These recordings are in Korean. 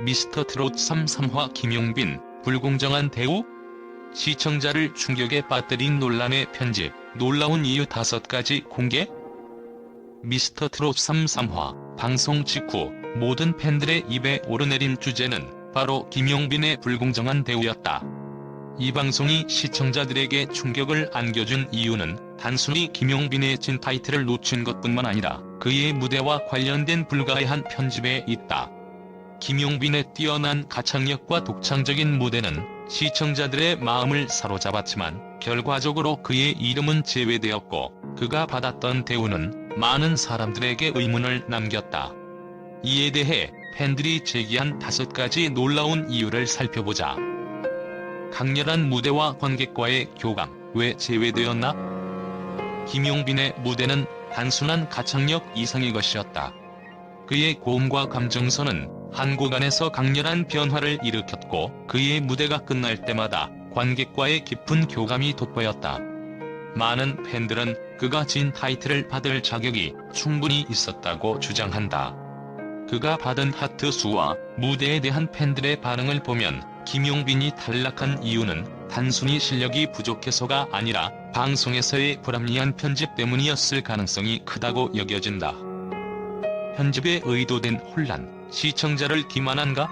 미스터 트롯 3 3화 김용빈, 불공정한 대우? 시청자를 충격에 빠뜨린 논란의 편집, 놀라운 이유 5가지 공개? 미스터 트롯 3 3화, 방송 직후 모든 팬들의 입에 오르내린 주제는 바로 김용빈의 불공정한 대우였다. 이 방송이 시청자들에게 충격을 안겨준 이유는 단순히 김용빈의 진 타이틀을 놓친 것뿐만 아니라 그의 무대와 관련된 불가해한 편집에 있다. 김용빈의 뛰어난 가창력과 독창적인 무대는 시청자들의 마음을 사로잡았지만 결과적으로 그의 이름은 제외되었고 그가 받았던 대우는 많은 사람들에게 의문을 남겼다. 이에 대해 팬들이 제기한 다섯 가지 놀라운 이유를 살펴보자. 강렬한 무대와 관객과의 교감, 왜 제외되었나? 김용빈의 무대는 단순한 가창력 이상의 것이었다. 그의 고음과 감정선은 한 구간에서 강렬한 변화를 일으켰고 그의 무대가 끝날 때마다 관객과의 깊은 교감이 돋보였다. 많은 팬들은 그가 진 타이틀을 받을 자격이 충분히 있었다고 주장한다. 그가 받은 하트 수와 무대에 대한 팬들의 반응을 보면 김용빈이 탈락한 이유는 단순히 실력이 부족해서가 아니라 방송에서의 불합리한 편집 때문이었을 가능성이 크다고 여겨진다. 편집에 의도된 혼란, 시청자를 기만한가?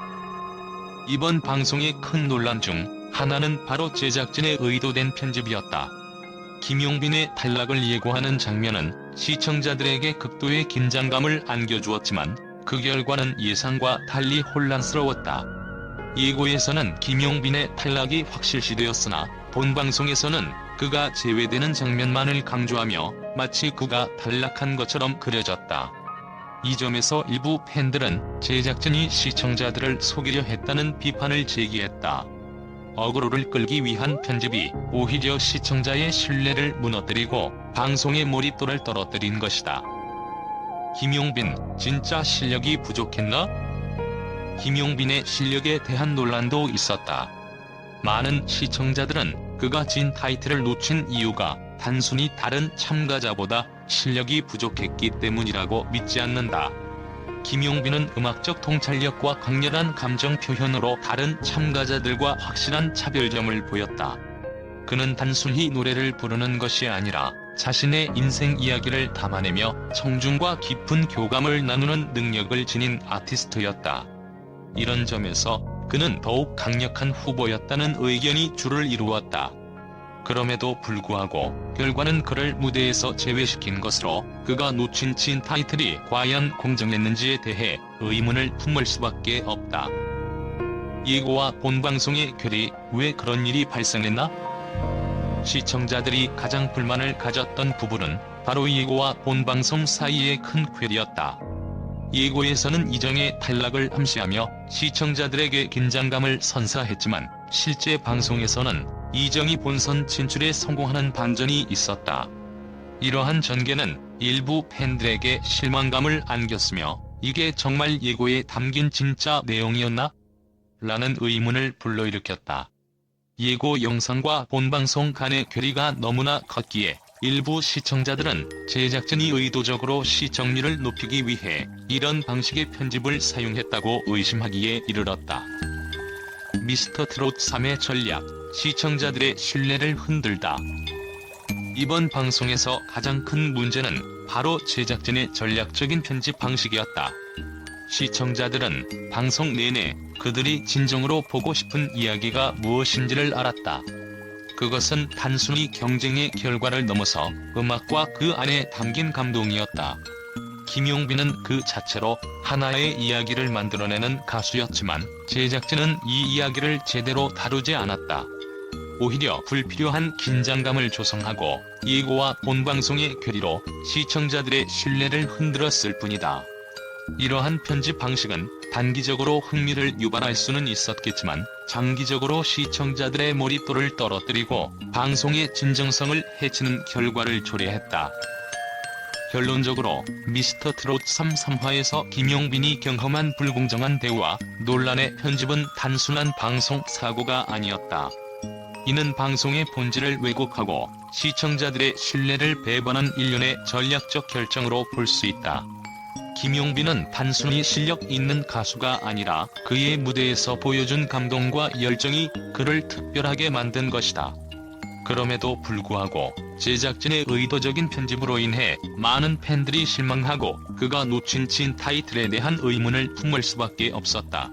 이번 방송의 큰 논란 중 하나는 바로 제작진의 의도된 편집이었다. 김용빈의 탈락을 예고하는 장면은 시청자들에게 극도의 긴장감을 안겨주었지만 그 결과는 예상과 달리 혼란스러웠다. 예고에서는 김용빈의 탈락이 확실시되었으나 본 방송에서는 그가 제외되는 장면만을 강조하며 마치 그가 탈락한 것처럼 그려졌다. 이 점에서 일부 팬들은 제작진이 시청자들을 속이려 했다는 비판을 제기했다. 어그로를 끌기 위한 편집이 오히려 시청자의 신뢰를 무너뜨리고 방송의 몰입도를 떨어뜨린 것이다. 김용빈, 진짜 실력이 부족했나? 김용빈의 실력에 대한 논란도 있었다. 많은 시청자들은 그가 진 타이틀을 놓친 이유가 단순히 다른 참가자보다 실력이 부족했기 때문이라고 믿지 않는다. 김용빈은 음악적 통찰력과 강렬한 감정 표현으로 다른 참가자들과 확실한 차별점을 보였다. 그는 단순히 노래를 부르는 것이 아니라 자신의 인생 이야기를 담아내며 청중과 깊은 교감을 나누는 능력을 지닌 아티스트였다. 이런 점에서 그는 더욱 강력한 후보였다는 의견이 줄을 이루었다. 그럼에도 불구하고 결과는 그를 무대에서 제외시킨 것으로 그가 놓친 진 타이틀이 과연 공정했는지에 대해 의문을 품을 수밖에 없다. 예고와 본방송의 괴리 왜 그런 일이 발생했나? 시청자들이 가장 불만을 가졌던 부분은 바로 예고와 본방송 사이의 큰 괴리였다. 예고에서는 이정의 탈락을 암시하며 시청자들에게 긴장감을 선사했지만 실제 방송에서는 이정이 본선 진출에 성공하는 반전이 있었다. 이러한 전개는 일부 팬들에게 실망감을 안겼으며 이게 정말 예고에 담긴 진짜 내용이었나? 라는 의문을 불러일으켰다. 예고 영상과 본방송 간의 괴리가 너무나 컸기에 일부 시청자들은 제작진이 의도적으로 시청률을 높이기 위해 이런 방식의 편집을 사용했다고 의심하기에 이르렀다. 미스터 트롯 3의 전략, 시청자들의 신뢰를 흔들다. 이번 방송에서 가장 큰 문제는 바로 제작진의 전략적인 편집 방식이었다. 시청자들은 방송 내내 그들이 진정으로 보고 싶은 이야기가 무엇인지를 알았다. 그것은 단순히 경쟁의 결과를 넘어서 음악과 그 안에 담긴 감동이었다. 김용빈은 그 자체로 하나의 이야기를 만들어내는 가수였지만 제작진은 이 이야기를 제대로 다루지 않았다. 오히려 불필요한 긴장감을 조성하고 예고와 본방송의 괴리로 시청자들의 신뢰를 흔들었을 뿐이다. 이러한 편집 방식은 단기적으로 흥미를 유발할 수는 있었겠지만 장기적으로 시청자들의 몰입도를 떨어뜨리고 방송의 진정성을 해치는 결과를 초래했다. 결론적으로 미스터 트롯 3 3화에서 김용빈이 경험한 불공정한 대우와 논란의 편집은 단순한 방송 사고가 아니었다. 이는 방송의 본질을 왜곡하고 시청자들의 신뢰를 배반한 일련의 전략적 결정으로 볼 수 있다. 김용빈은 단순히 실력 있는 가수가 아니라 그의 무대에서 보여준 감동과 열정이 그를 특별하게 만든 것이다. 그럼에도 불구하고 제작진의 의도적인 편집으로 인해 많은 팬들이 실망하고 그가 놓친 진 타이틀에 대한 의문을 품을 수밖에 없었다.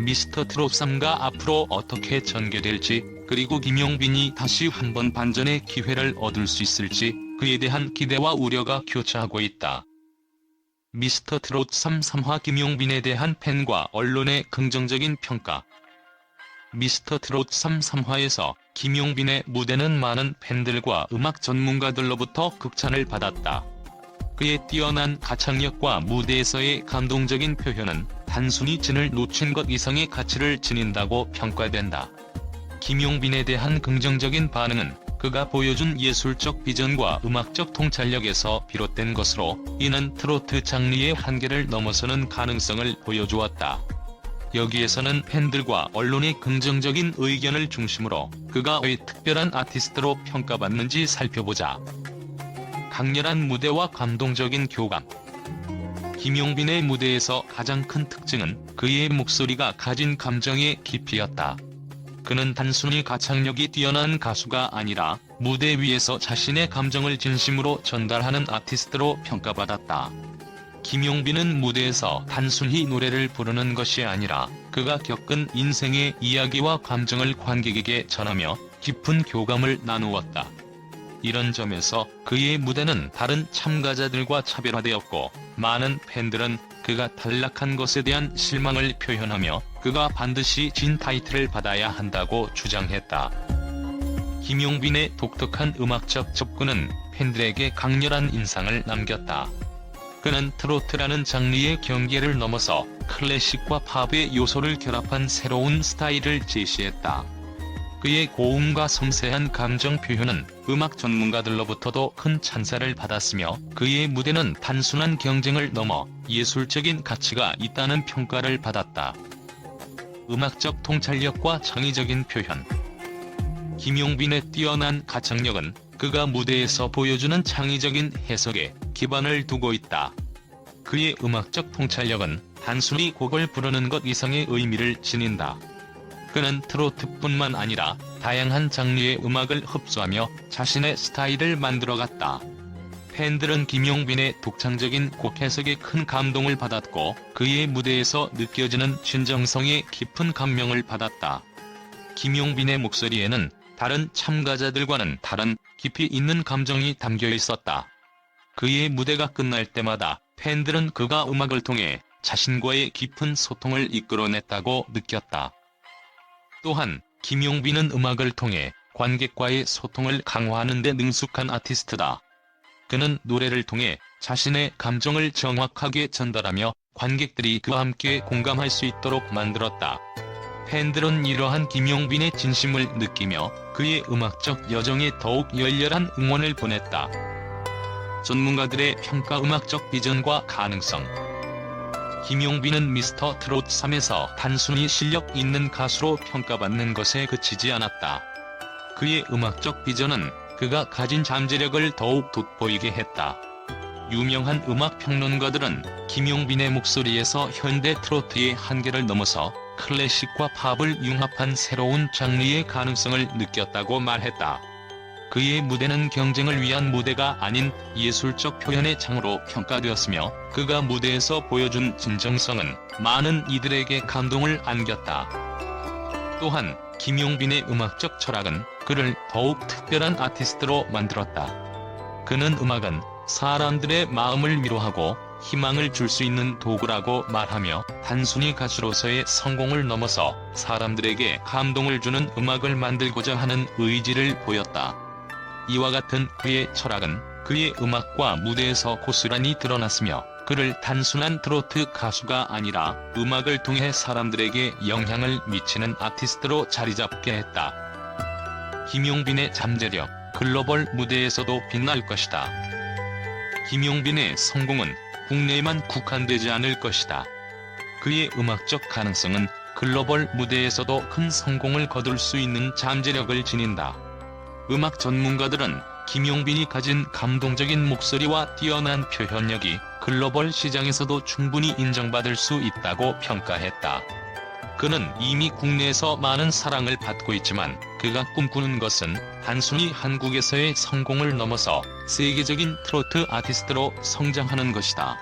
미스터 트롯 3가 앞으로 어떻게 전개될지 그리고 김용빈이 다시 한번 반전의 기회를 얻을 수 있을지 그에 대한 기대와 우려가 교차하고 있다. 미스터 트롯 3 3화 김용빈에 대한 팬과 언론의 긍정적인 평가 미스터 트롯 3 3화에서 김용빈의 무대는 많은 팬들과 음악 전문가들로부터 극찬을 받았다. 그의 뛰어난 가창력과 무대에서의 감동적인 표현은 단순히 진을 놓친 것 이상의 가치를 지닌다고 평가된다. 김용빈에 대한 긍정적인 반응은 그가 보여준 예술적 비전과 음악적 통찰력에서 비롯된 것으로 이는 트로트 장르의 한계를 넘어서는 가능성을 보여주었다. 여기에서는 팬들과 언론의 긍정적인 의견을 중심으로 그가 왜 특별한 아티스트로 평가받는지 살펴보자. 강렬한 무대와 감동적인 교감 김용빈의 무대에서 가장 큰 특징은 그의 목소리가 가진 감정의 깊이였다. 그는 단순히 가창력이 뛰어난 가수가 아니라 무대 위에서 자신의 감정을 진심으로 전달하는 아티스트로 평가받았다. 김용빈은 무대에서 단순히 노래를 부르는 것이 아니라 그가 겪은 인생의 이야기와 감정을 관객에게 전하며 깊은 교감을 나누었다. 이런 점에서 그의 무대는 다른 참가자들과 차별화되었고 많은 팬들은 그가 탈락한 것에 대한 실망을 표현하며 그가 반드시 진 타이틀을 받아야 한다고 주장했다. 김용빈의 독특한 음악적 접근은 팬들에게 강렬한 인상을 남겼다. 그는 트로트라는 장르의 경계를 넘어서 클래식과 팝의 요소를 결합한 새로운 스타일을 제시했다. 그의 고음과 섬세한 감정 표현은 음악 전문가들로부터도 큰 찬사를 받았으며 그의 무대는 단순한 경쟁을 넘어 예술적인 가치가 있다는 평가를 받았다. 음악적 통찰력과 창의적인 표현 김용빈의 뛰어난 가창력은 그가 무대에서 보여주는 창의적인 해석에 기반을 두고 있다. 그의 음악적 통찰력은 단순히 곡을 부르는 것 이상의 의미를 지닌다. 그는 트로트뿐만 아니라 다양한 장르의 음악을 흡수하며 자신의 스타일을 만들어갔다. 팬들은 김용빈의 독창적인 곡 해석에 큰 감동을 받았고 그의 무대에서 느껴지는 진정성에 깊은 감명을 받았다. 김용빈의 목소리에는 다른 참가자들과는 다른 깊이 있는 감정이 담겨 있었다. 그의 무대가 끝날 때마다 팬들은 그가 음악을 통해 자신과의 깊은 소통을 이끌어냈다고 느꼈다. 또한 김용빈은 음악을 통해 관객과의 소통을 강화하는 데 능숙한 아티스트다. 그는 노래를 통해 자신의 감정을 정확하게 전달하며 관객들이 그와 함께 공감할 수 있도록 만들었다. 팬들은 이러한 김용빈의 진심을 느끼며 그의 음악적 여정에 더욱 열렬한 응원을 보냈다. 전문가들의 평가 음악적 비전과 가능성 김용빈은 미스터 트롯 3에서 단순히 실력 있는 가수로 평가받는 것에 그치지 않았다. 그의 음악적 비전은 그가 가진 잠재력을 더욱 돋보이게 했다. 유명한 음악 평론가들은 김용빈의 목소리에서 현대 트로트의 한계를 넘어서 클래식과 팝을 융합한 새로운 장르의 가능성을 느꼈다고 말했다. 그의 무대는 경쟁을 위한 무대가 아닌 예술적 표현의 장으로 평가되었으며 그가 무대에서 보여준 진정성은 많은 이들에게 감동을 안겼다. 또한 김용빈의 음악적 철학은 그를 더욱 특별한 아티스트로 만들었다. 그는 음악은 사람들의 마음을 위로하고 희망을 줄 수 있는 도구라고 말하며 단순히 가수로서의 성공을 넘어서 사람들에게 감동을 주는 음악을 만들고자 하는 의지를 보였다. 이와 같은 그의 철학은 그의 음악과 무대에서 고스란히 드러났으며 그를 단순한 트로트 가수가 아니라 음악을 통해 사람들에게 영향을 미치는 아티스트로 자리잡게 했다. 김용빈의 잠재력, 글로벌 무대에서도 빛날 것이다. 김용빈의 성공은 국내에만 국한되지 않을 것이다. 그의 음악적 가능성은 글로벌 무대에서도 큰 성공을 거둘 수 있는 잠재력을 지닌다. 음악 전문가들은 김용빈이 가진 감동적인 목소리와 뛰어난 표현력이 글로벌 시장에서도 충분히 인정받을 수 있다고 평가했다. 그는 이미 국내에서 많은 사랑을 받고 있지만 그가 꿈꾸는 것은 단순히 한국에서의 성공을 넘어서 세계적인 트로트 아티스트로 성장하는 것이다.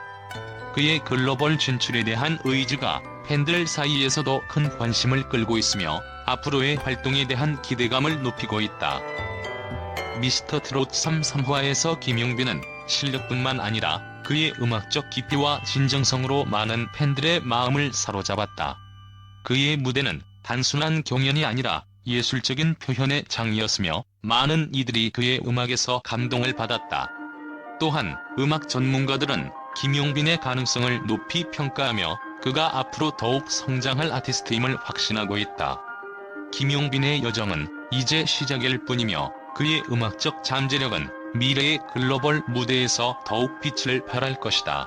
그의 글로벌 진출에 대한 의지가 팬들 사이에서도 큰 관심을 끌고 있으며 앞으로의 활동에 대한 기대감을 높이고 있다. 미스터 트롯 3 3화에서 김용빈은 실력뿐만 아니라 그의 음악적 깊이와 진정성으로 많은 팬들의 마음을 사로잡았다. 그의 무대는 단순한 경연이 아니라 예술적인 표현의 장이었으며 많은 이들이 그의 음악에서 감동을 받았다. 또한 음악 전문가들은 김용빈의 가능성을 높이 평가하며 그가 앞으로 더욱 성장할 아티스트임을 확신하고 있다. 김용빈의 여정은 이제 시작일 뿐이며 그의 음악적 잠재력은 미래의 글로벌 무대에서 더욱 빛을 발할 것이다.